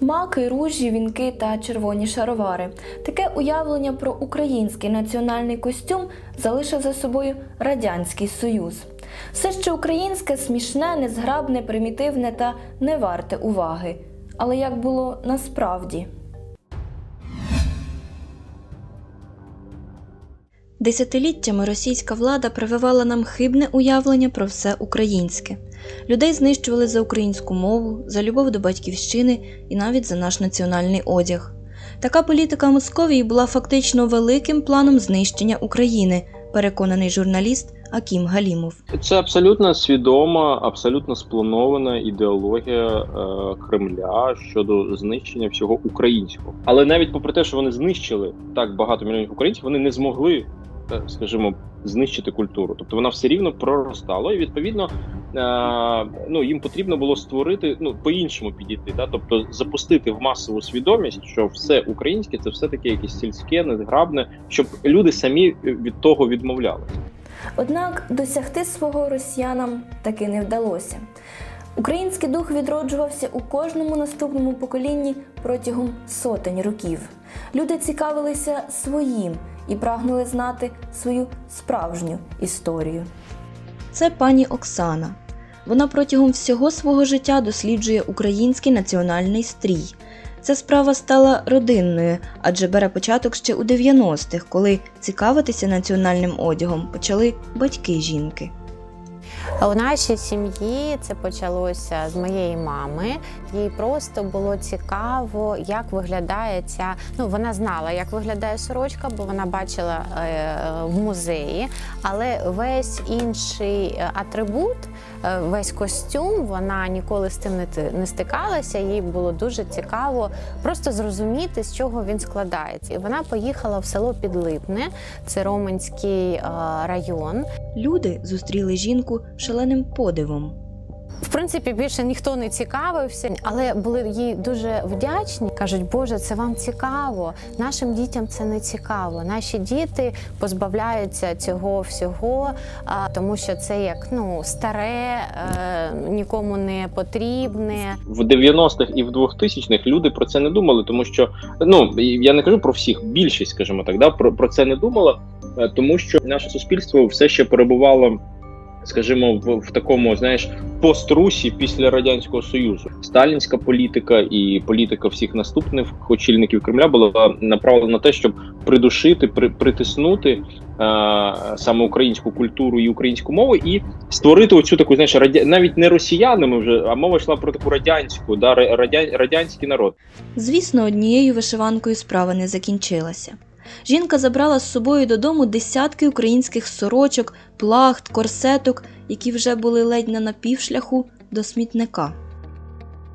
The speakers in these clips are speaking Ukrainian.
Маки, ружі, вінки та червоні шаровари. Таке уявлення про український національний костюм залишив за собою Радянський Союз. Все ще українське, смішне, незграбне, примітивне та не варте уваги. Але як було насправді? Десятиліттями російська влада прививала нам хибне уявлення про все українське. Людей знищували за українську мову, за любов до батьківщини і навіть за наш національний одяг. Така політика Московії була фактично великим планом знищення України, переконаний журналіст Акім Галімов. Це абсолютно свідома, абсолютно спланована ідеологія е, Кремля щодо знищення всього українського. Але навіть попри те, що вони знищили так багато мільйонів українців, вони не змогли, скажімо, знищити культуру. Тобто вона все рівно проростала, і відповідно е, ну їм потрібно було створити ну по-іншому підійти. Да? Тобто запустити в масову свідомість, що все українське це все таки якесь сільське, незграбне, щоб люди самі від того відмовлялися. Однак досягти свого росіянам таки не вдалося. Український дух відроджувався у кожному наступному поколінні протягом сотень років. Люди цікавилися своїм і прагнули знати свою справжню історію. Це пані Оксана. Вона протягом всього свого життя досліджує український національний стрій. Ця справа стала родинною, адже бере початок ще у 90-х, коли цікавитися національним одягом почали батьки жінки. У нашій сім'ї це почалося з моєї мами. Їй просто було цікаво, як виглядає ця. Ну вона знала, як виглядає сорочка, бо вона бачила е, в музеї. Але весь інший е, атрибут, весь костюм, вона ніколи з тим не, не стикалася. Їй було дуже цікаво просто зрозуміти, з чого він складається. І вона поїхала в село Підлипне, це Романський е, район. Люди зустріли жінку шаленим подивом. В принципі, більше ніхто не цікавився, але були їй дуже вдячні. кажуть, Боже, це вам цікаво. Нашим дітям це не цікаво. Наші діти позбавляються цього всього, тому що це як ну старе, е, нікому не потрібне. в 90-х і в 2000-х люди про це не думали, тому що ну я не кажу про всіх, більшість, скажімо так, да про, про це не думала, е, тому що наше суспільство все ще перебувало. Скажімо, в, в такому, знаєш, пострусі після радянського союзу сталінська політика і політика всіх наступних очільників Кремля була направлена на те, щоб придушити, при, притиснути е, саме українську культуру і українську мову, і створити оцю таку, знаєш, радя... навіть не росіянами вже, а мова йшла про таку радянську, да, ра- радя... радянський народ. Звісно, однією вишиванкою справа не закінчилася. Жінка забрала з собою додому десятки українських сорочок, плахт, корсеток, які вже були ледь на напівшляху до смітника.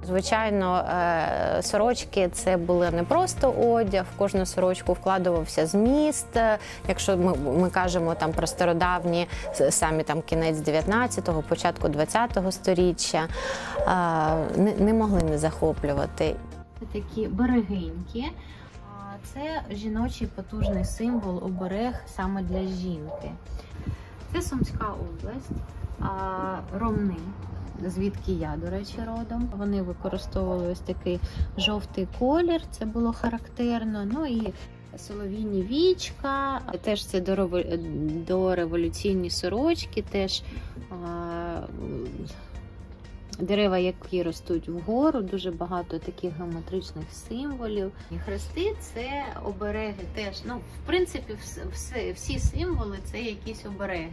Звичайно, е, сорочки це були не просто одяг. В кожну сорочку вкладувався зміст. Е, Якщо ми, ми кажемо там про стародавні, самі там кінець 19-го, початку 20-го сторіччя, е, не, не могли не захоплювати. Це такі берегиньки. Це жіночий потужний символ, оберег саме для жінки. Це Сумська область, Ромни, звідки я, до речі, родом. Вони використовували ось такий жовтий колір, це було характерно. Ну і солов'їні вічка, теж це дореволюційні сорочки, теж дерева, які ростуть вгору, дуже багато таких геометричних символів. І хрести це обереги теж. Ну, в принципі, вс- все, всі символи це якісь обереги.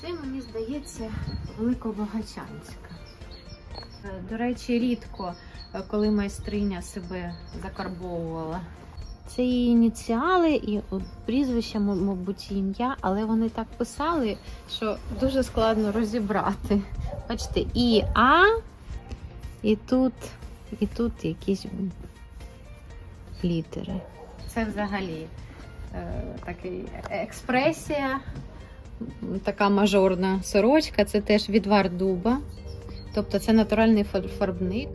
Це мені здається Великобагачанська. Е, До речі, рідко, е, коли майстриня себе закарбовувала. Це її ініціали і прізвище, мабуть, ім'я, але вони так писали, що дуже складно розібрати. Бачите, і А, і тут, і тут якісь літери. Це взагалі е, такий експресія, така мажорна сорочка, це теж відвар дуба. Тобто це натуральний фар- фарбник.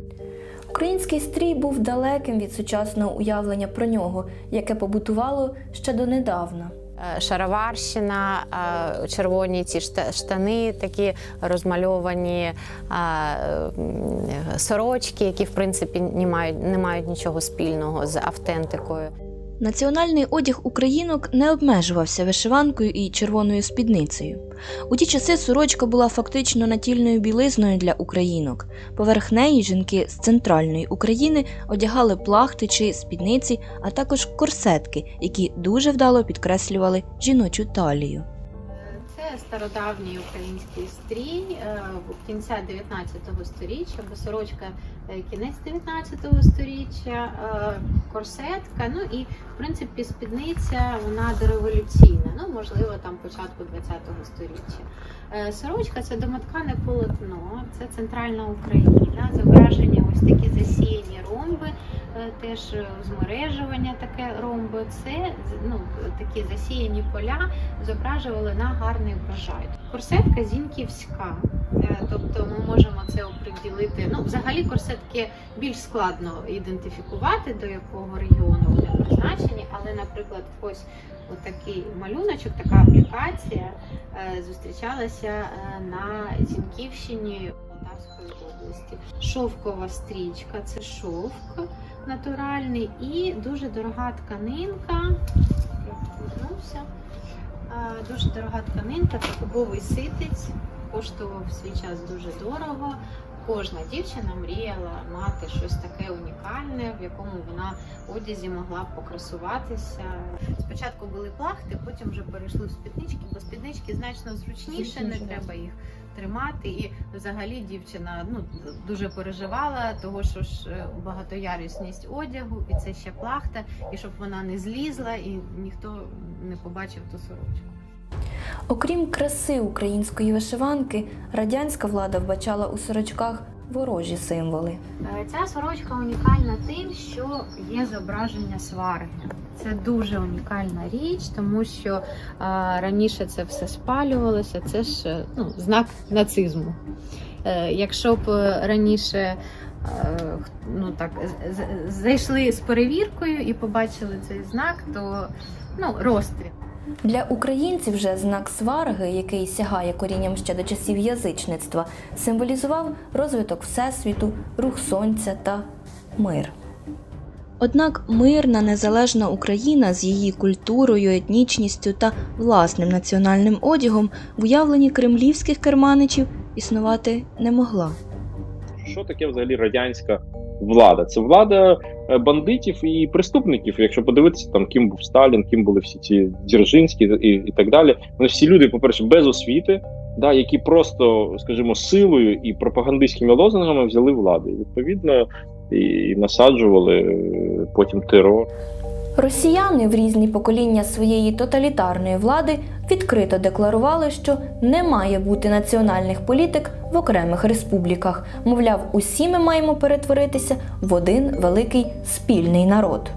Український стрій був далеким від сучасного уявлення про нього, яке побутувало ще донедавна. Е, шароварщина, е, червоні ці шта- штани, такі розмальовані е, сорочки, які в принципі не мають, не мають нічого спільного з автентикою. Національний одяг українок не обмежувався вишиванкою і червоною спідницею. У ті часи сорочка була фактично натільною білизною для українок. Поверх неї жінки з центральної України одягали плахти чи спідниці, а також корсетки, які дуже вдало підкреслювали жіночу талію. Це стародавній український стрій е, кінця 19 століття, бо сорочка е, кінець 19 століття, е, корсетка. Ну і в принципі спідниця вона дореволюційна, ну можливо там початку 20 століття. Сорочка це домоткане полотно, це центральна Україна, зображення ось такі засіяні ромби, теж змережування таке ромби. Це ну, такі засіяні поля зображували на гарний врожай. Корсетка зіньківська, е, тобто ми можемо це оприділити. Ну, взагалі корсетки більш складно ідентифікувати, до якого регіону вони призначені, але, наприклад, ось отакий малюночок, така аплікація е, зустрічалася е, на Зіньківщині Полтавської області. Шовкова стрічка це шовк натуральний і дуже дорога тканинка. Дуже дорога тканинка, це кубовий ситець, коштував свій час дуже дорого. Кожна дівчина мріяла мати щось таке унікальне, в якому вона в одязі могла б покрасуватися. Спочатку були плахти, потім вже перейшли в спіднички, бо спіднички значно зручніше, не треба їх тримати. І взагалі дівчина ну дуже переживала, того що ж е, багатоярусність одягу, і це ще плахта, і щоб вона не злізла, і ніхто не побачив ту сорочку. Окрім краси української вишиванки, радянська влада вбачала у сорочках ворожі символи. Е, Ця сорочка унікальна тим, що є зображення сварги. Це дуже унікальна річ, тому що е, раніше це все спалювалося. Це ж е, ну, знак нацизму. Е, якщо б раніше ну, так, зайшли з перевіркою і побачили цей знак, то ну, розстріл. Для українців же знак сварги, який сягає корінням ще до часів язичництва, символізував розвиток всесвіту, рух сонця та мир. Однак мирна незалежна Україна з її культурою, етнічністю та власним національним одягом в уявленні кремлівських керманичів існувати не могла. Що таке взагалі радянська влада? Це влада бандитів і преступників. Якщо подивитися, там ким був Сталін, ким були всі ці Дзержинські і, і так далі. Вони всі люди, по-перше, без освіти, да, які просто, скажімо, силою і пропагандистськими лозунгами взяли владу. І відповідно і насаджували е, потім терор. Росіяни в різні покоління своєї тоталітарної влади відкрито декларували, що не має бути національних політик в окремих республіках. Мовляв, усі ми маємо перетворитися в один великий спільний народ.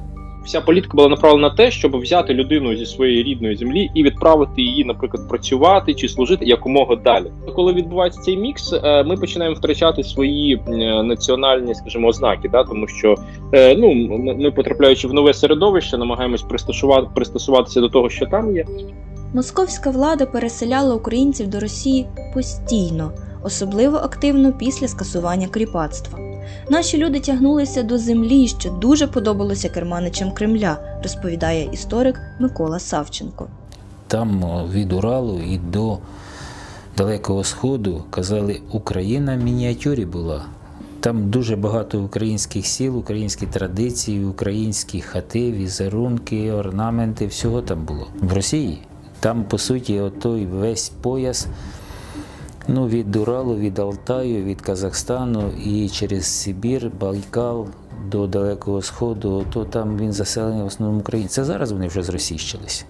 Вся політика була направлена на те, щоб взяти людину зі своєї рідної землі і відправити її, наприклад, працювати чи служити якомога далі. Коли відбувається цей мікс, е, ми починаємо втрачати свої е, національні, скажімо, ознаки, да, тому що е, ну ми, ми потрапляючи в нове середовище, намагаємось пристосувати пристосуватися до того, що там є. Московська влада переселяла українців до Росії постійно, особливо активно після скасування кріпацтва. Наші люди тягнулися до землі, що дуже подобалося керманичам Кремля, розповідає історик Микола Савченко. Там від Уралу і до Далекого Сходу казали, Україна в мініатюрі була. Там дуже багато українських сіл, українські традиції, українські хати, візерунки, орнаменти, всього там було. В Росії там, по суті, отой весь пояс ну, від Уралу, від Алтаю, від Казахстану і через Сибір, Байкал до Далекого Сходу, то там він заселений в основному українці. Це зараз вони вже зросійщились.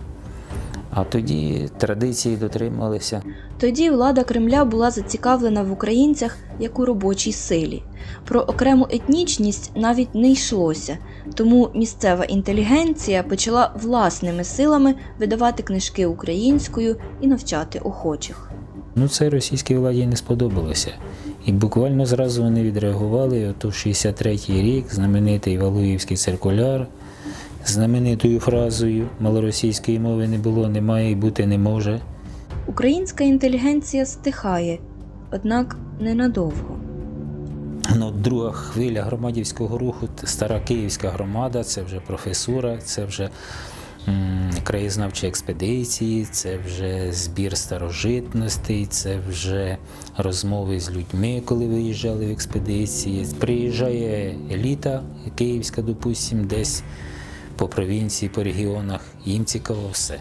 А тоді традиції дотрималися. Тоді влада Кремля була зацікавлена в українцях як у робочій силі. Про окрему етнічність навіть не йшлося, тому місцева інтелігенція почала власними силами видавати книжки українською і навчати охочих. Ну, це російській владі не сподобалося. І буквально зразу вони відреагували. Ото 63-й рік, знаменитий Валуївський циркуляр, знаменитою фразою малоросійської мови не було, немає і бути не може. Українська інтелігенція стихає, однак ненадовго. Ну, друга хвиля громадівського руху стара київська громада, це вже професура, це вже краєзнавчі експедиції, це вже збір старожитностей, це вже розмови з людьми, коли виїжджали в експедиції. Приїжджає еліта київська, допустим, десь по провінції, по регіонах. Їм цікаво все.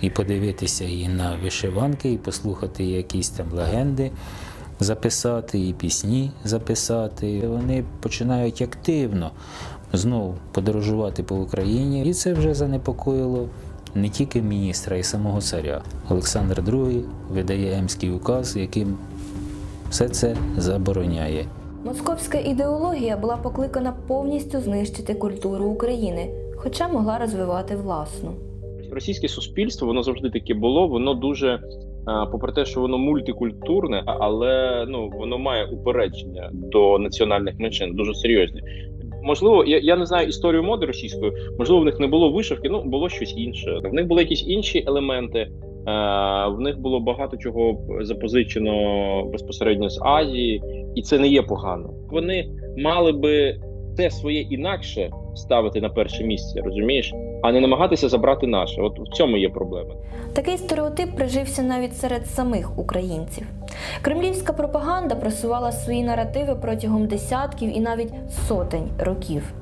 І подивитися і на вишиванки, і послухати якісь там легенди записати, і пісні записати. Вони починають активно знову подорожувати по Україні, і це вже занепокоїло не тільки міністра, і самого царя. Олександр II видає Емський указ, яким все це забороняє. Московська ідеологія була покликана повністю знищити культуру України, хоча могла розвивати власну. Російське суспільство воно завжди таке було. Воно дуже, е, попри те, що воно мультикультурне, але ну воно має упередження до національних меншин, дуже серйозні. Можливо, я, я не знаю історію моди російської, можливо, в них не було вишивки, ну було щось інше. В них були якісь інші елементи. е, В них було багато чого запозичено безпосередньо з Азії, і це не є погано. Вони мали би те своє інакше ставити на перше місце, розумієш? А не намагатися забрати наше. От в цьому є проблема. Такий стереотип прижився навіть серед самих українців. Кремлівська пропаганда просувала свої наративи протягом десятків і навіть сотень років.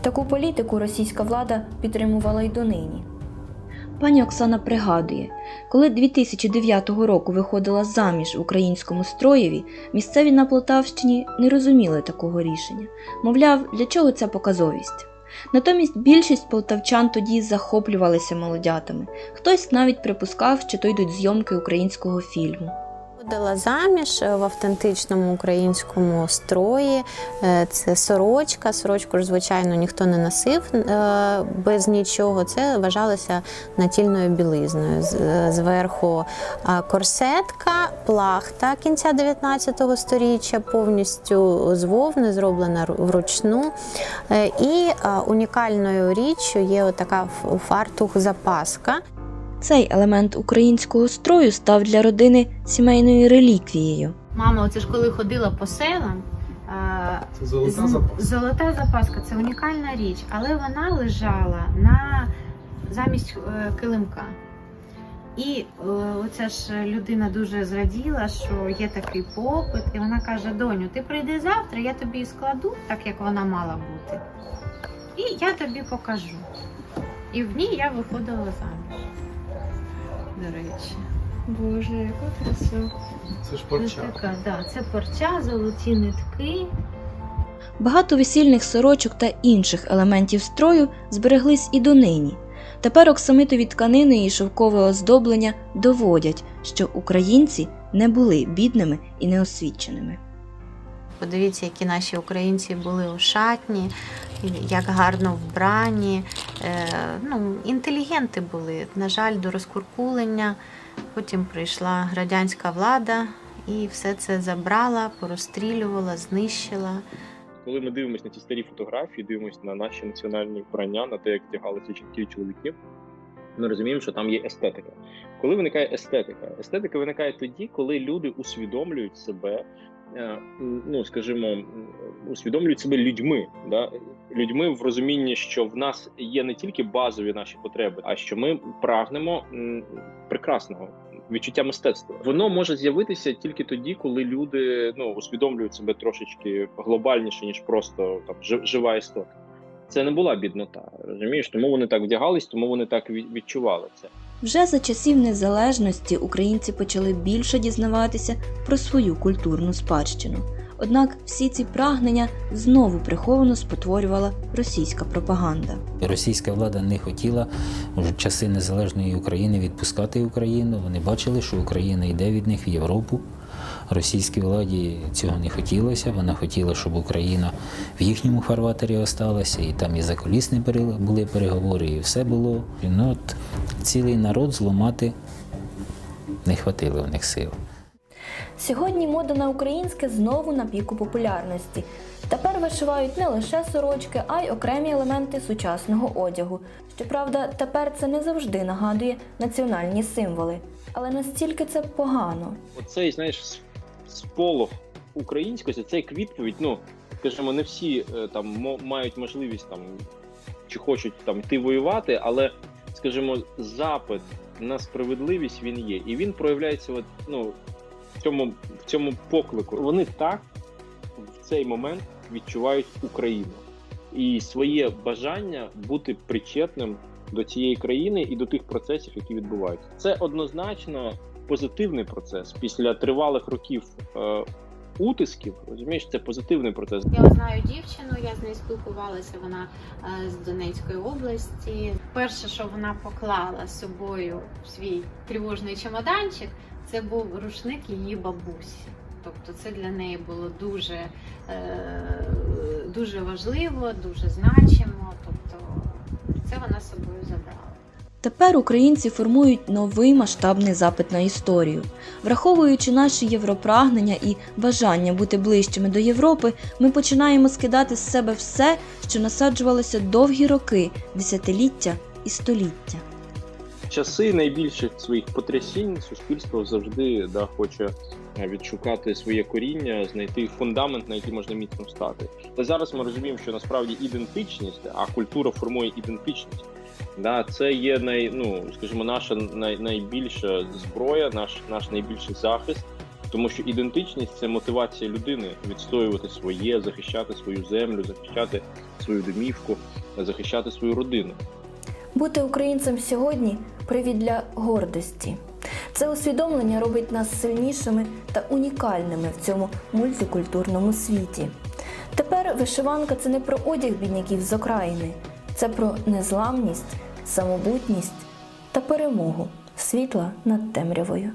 Таку політику російська влада підтримувала й донині. Пані Оксана пригадує, коли 2009 року виходила заміж в українському строєві, місцеві на Полтавщині не розуміли такого рішення. Мовляв, для чого ця показовість? Натомість більшість полтавчан тоді захоплювалися молодятами. Хтось навіть припускав, що то йдуть зйомки українського фільму. Ходила заміж в автентичному українському строї. Е, Це сорочка. Сорочку ж, звичайно, ніхто не носив е, без нічого. Це вважалося натільною білизною. Е, Зверху корсетка, плахта кінця 19 століття, повністю з вовни, зроблена вручну. Е, І унікальною річчю є отака фартух-запаска. Цей елемент українського строю став для родини сімейною реліквією. Мама, оце ж коли ходила по селам. Це золота запаска. Золота запаска це унікальна річ, але вона лежала на замість е, килимка. І е, оця ж людина дуже зраділа, що є такий попит, і вона каже: Доню, ти прийди завтра, я тобі складу, так як вона мала бути. І я тобі покажу. І в ній я виходила заміж. До речі. Боже, яка краса. Це ж порча. така, да, це порча, золоті нитки. Багато весільних сорочок та інших елементів строю збереглись і донині. Тепер оксамитові тканини і шовкове оздоблення доводять, що українці не були бідними і неосвіченими. Подивіться, які наші українці були ошатні, як гарно вбрані. Е, ну, інтелігенти були. На жаль, до розкуркулення. Потім прийшла радянська влада і все це забрала, порозстрілювала, знищила. Коли ми дивимося на ці старі фотографії, дивимося на наші національні вбрання, на те, як вдягалися жінки і чоловіки, ми розуміємо, що там є естетика. Коли виникає естетика? Естетика виникає тоді, коли люди усвідомлюють себе, ну скажімо, усвідомлюють себе людьми, да? людьми в розумінні, що в нас є не тільки базові наші потреби, а що ми прагнемо прекрасного. Відчуття мистецтва воно може з'явитися тільки тоді, коли люди ну усвідомлюють себе трошечки глобальніше ніж просто там жи- жива істота. Це не була біднота, розумієш? Тому вони так вдягались, тому вони так відчували це. Вже за часів незалежності українці почали більше дізнаватися про свою культурну спадщину. Однак всі ці прагнення знову приховано спотворювала російська пропаганда. Російська влада не хотіла в часи незалежної України відпускати Україну. Вони бачили, що Україна йде від них в Європу. Російській владі цього не хотілося. Вона хотіла, щоб Україна в їхньому фарватері осталася, і там і закулісні пере- були переговори, і все було. Ну, от, цілий народ зламати не хватило в них сил. Сьогодні мода на українське знову на піку популярності. Тепер вишивають не лише сорочки, а й окремі елементи сучасного одягу. Щоправда, тепер це не завжди нагадує національні символи. Але настільки це погано. Оцей, знаєш, сполох українськості, це як відповідь. Ну, скажімо, не всі е, там мають можливість там чи хочуть там йти воювати, але, скажімо, запит на справедливість він є. І він проявляється от, ну, в цьому, в цьому поклику. Вони так в цей момент відчувають Україну і своє бажання бути причетним до цієї країни і до тих процесів, які відбуваються. Це однозначно позитивний процес після тривалих років е, утисків. Розумієш, це позитивний процес. Я знаю дівчину, я з нею спілкувалася. Вона е, з Донецької області. Перше, що вона поклала з собою в свій тривожний чемоданчик, це був рушник її бабусі. Тобто це для неї було дуже, е, дуже важливо, дуже значимо. Тобто це вона собою. Тепер українці формують новий масштабний запит на історію. Враховуючи наші європрагнення і бажання бути ближчими до Європи, ми починаємо скидати з себе все, що насаджувалося довгі роки, десятиліття і століття. часи найбільших своїх потрясінь суспільство завжди да, хоче е, відшукати своє коріння, знайти фундамент, на який можна міцно стати. Та зараз ми розуміємо, що насправді ідентичність, а культура формує ідентичність. Да, це є най, ну, скажімо, наша най, найбільша зброя, наш, наш найбільший захист. Тому що ідентичність це мотивація людини відстоювати своє, захищати свою землю, захищати свою домівку, захищати свою родину. Бути українцем сьогодні привід для гордості. Це усвідомлення робить нас сильнішими та унікальними в цьому мультикультурному світі. Тепер вишиванка це не про одяг бідняків з окраїни, це про незламність, самобутність та перемогу світла над темрявою.